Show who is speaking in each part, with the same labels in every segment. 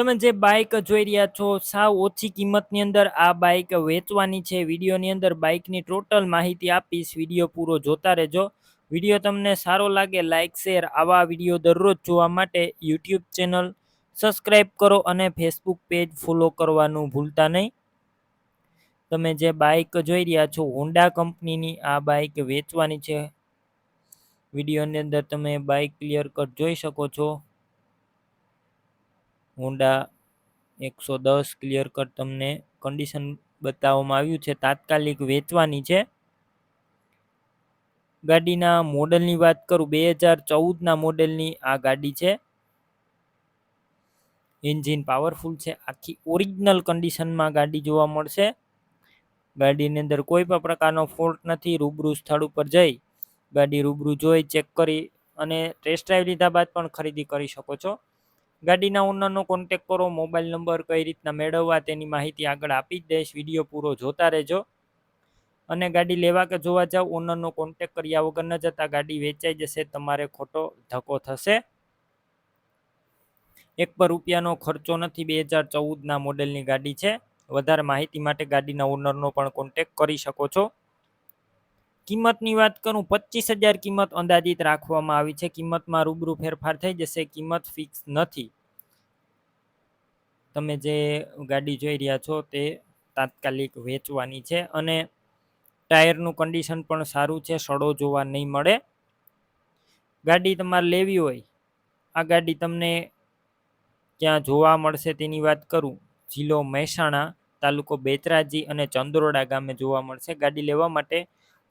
Speaker 1: તમે જે બાઇક જોઈ રહ્યા છો, સાવ ઓછી કિંમતની અંદર આ બાઇક વેચવાની છે. વિડીયોની અંદર બાઇકની ટોટલ માહિતી આપીશ. વીડિયો પૂરો જોતા રહેજો. વીડિયો તમને સારો લાગે લાઇક શેર આવા વીડિયો દરરોજ જોવા માટે યુટ્યુબ ચેનલ સબસ્ક્રાઈબ કરો અને ફેસબુક પેજ ફોલો કરવાનું ભૂલતા નહીં. તમે જે બાઇક જોઈ રહ્યા છો હોન્ડા કંપનીની આ બાઇક વેચવાની છે. વિડીયોની અંદર તમે બાઇક ક્લિયર કટ જોઈ શકો છો. હોન્ડા એકસો દસ ક્લિયર કટ તમને કન્ડિશન બતાવવામાં આવ્યું છે. તાત્કાલિક વેચવાની છે. ગાડીના મોડલની વાત કરું, બે હજાર ચૌદના મોડેલની આ ગાડી છે. એન્જિન પાવરફુલ છે. આખી ઓરિજિનલ કન્ડિશનમાં ગાડી જોવા મળશે. ગાડીની અંદર કોઈ પણ પ્રકારનો ફોલ્ટ નથી, રૂબરૂ સ્થળ ઉપર જઈ ગાડી રૂબરૂ જોઈ ચેક કરી અને ટેસ્ટ ડ્રાઈવ લીધા બાદ પણ ખરીદી કરી શકો છો. ગાડીના ઓનરનો કોન્ટેક કરો મોબાઈલ નંબર કઈ રીતના મેળવવા તેની માહિતી આગળ આપી જ દઈશ વીડિયો પૂરો જોતા રહેજો. અને ગાડી લેવા કે જોવા જાવ, ઓનરનો કોન્ટેક કર્યા વગર ન જતા ગાડી વેચાઈ જશે, તમારે ખોટો ધક્કો થશે. એક પર રૂપિયાનો ખર્ચો નથી, બે હજાર ચૌદના મોડેલની ગાડી છે. વધારે માહિતી માટે ગાડીના ઓનરનો પણ કોન્ટેક કરી શકો છો. કિંમતની વાત કરું, પચીસ હજાર કિંમત અંદાજિત રાખવામાં આવી છે. કિંમતમાં રૂબરૂ ફેરફાર થઈ જશે, કિંમત ફિક્સ નથી. તમે જે ગાડી જોઈ રહ્યા છો તે તાત્કાલિક વેચવાની છે અને ટાયરનું કન્ડિશન પણ સારું છે, સડો જોવા નહીં મળે. ગાડી તમારે લેવી હોય, આ ગાડી તમને ક્યાં જોવા મળશે તેની વાત કરું. જિલ્લો મહેસાણા તાલુકો બેતરાજી અને ચંદ્રોડા ગામે જોવા મળશે. ગાડી લેવા માટે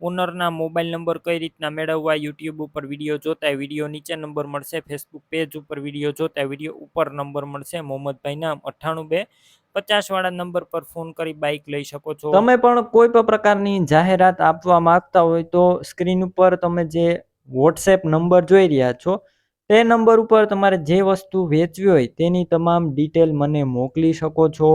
Speaker 1: ઓનરના મોબાઈલ નંબર કઈ રીતના મેળવવા, યુટ્યુબ ઉપર વીડિયો જોતા વીડિયો નીચે નંબર મળશે, ફેસબુક પેજ ઉપર વીડિયો જોતા વીડિયો ઉપર નંબર મળશે મોહમ્મદભાઈના અઠ્ઠાણું બે પચાસ વાળા નંબર પર ફોન કરી બાઇક લઈ શકો છો.
Speaker 2: તમે પણ કોઈ પણ પ્રકારની જાહેરાત આપવા માંગતા હોય તો સ્ક્રીન ઉપર તમે જે વોટ્સએપ નંબર જોઈ રહ્યા છો, તે નંબર ઉપર તમારે જે વસ્તુ વેચવી હોય તેની તમામ ડિટેલ મને મોકલી શકો છો.